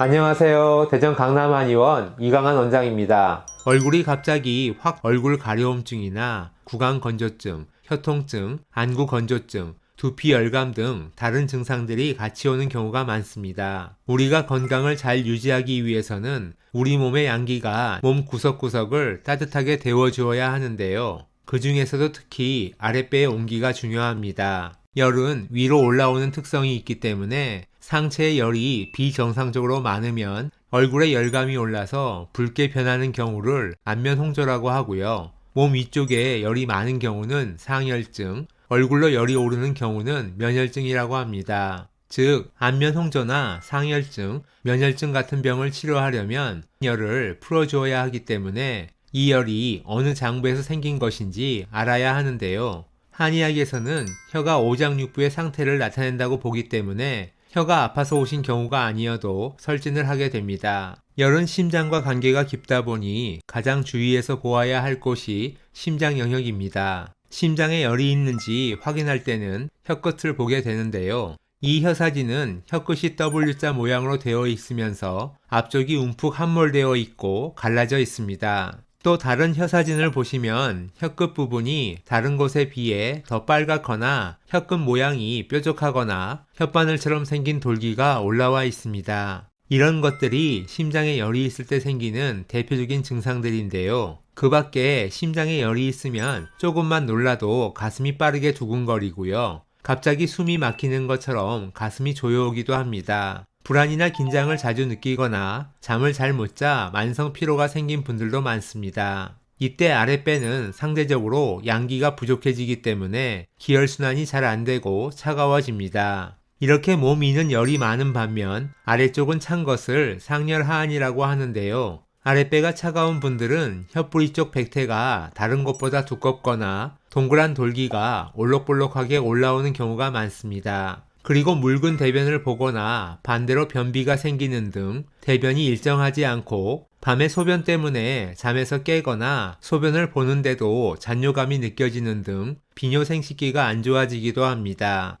안녕하세요. 대전 강남 한의원 이강한 원장입니다. 얼굴이 갑자기 확 얼굴 가려움증이나 구강 건조증, 혀통증, 안구 건조증, 두피 열감 등 다른 증상들이 같이 오는 경우가 많습니다. 우리가 건강을 잘 유지하기 위해서는 우리 몸의 양기가 몸 구석구석을 따뜻하게 데워주어야 하는데요. 그 중에서도 특히 아랫배의 온기가 중요합니다. 열은 위로 올라오는 특성이 있기 때문에 상체의 열이 비정상적으로 많으면 얼굴에 열감이 올라서 붉게 변하는 경우를 안면 홍조라고 하고요. 몸 위쪽에 열이 많은 경우는 상열증, 얼굴로 열이 오르는 경우는 면열증이라고 합니다. 즉, 안면 홍조나 상열증, 면열증 같은 병을 치료하려면 열을 풀어주어야 하기 때문에 이 열이 어느 장부에서 생긴 것인지 알아야 하는데요. 한의학에서는 혀가 오장육부의 상태를 나타낸다고 보기 때문에 혀가 아파서 오신 경우가 아니어도 설진을 하게 됩니다. 열은 심장과 관계가 깊다 보니 가장 주의해서 보아야 할 곳이 심장 영역입니다. 심장에 열이 있는지 확인할 때는 혀끝을 보게 되는데요. 이 혀사진은 혀끝이 W자 모양으로 되어 있으면서 앞쪽이 움푹 함몰되어 있고 갈라져 있습니다. 또 다른 혀 사진을 보시면 혀끝 부분이 다른 곳에 비해 더 빨갛거나 혀끝 모양이 뾰족하거나 혓바늘처럼 생긴 돌기가 올라와 있습니다. 이런 것들이 심장에 열이 있을 때 생기는 대표적인 증상들인데요. 그 밖에 심장에 열이 있으면 조금만 놀라도 가슴이 빠르게 두근거리고요. 갑자기 숨이 막히는 것처럼 가슴이 조여오기도 합니다. 불안이나 긴장을 자주 느끼거나 잠을 잘 못 자 만성 피로가 생긴 분들도 많습니다. 이때 아랫배는 상대적으로 양기가 부족해지기 때문에 기혈순환이 잘 안 되고 차가워집니다. 이렇게 몸 위는 열이 많은 반면 아래쪽은 찬 것을 상열하안이라고 하는데요. 아랫배가 차가운 분들은 혀뿌리 쪽 백태가 다른 것보다 두껍거나 동그란 돌기가 올록볼록하게 올라오는 경우가 많습니다. 그리고 묽은 대변을 보거나 반대로 변비가 생기는 등 대변이 일정하지 않고 밤에 소변 때문에 잠에서 깨거나 소변을 보는데도 잔뇨감이 느껴지는 등 비뇨 생식기가 안 좋아지기도 합니다.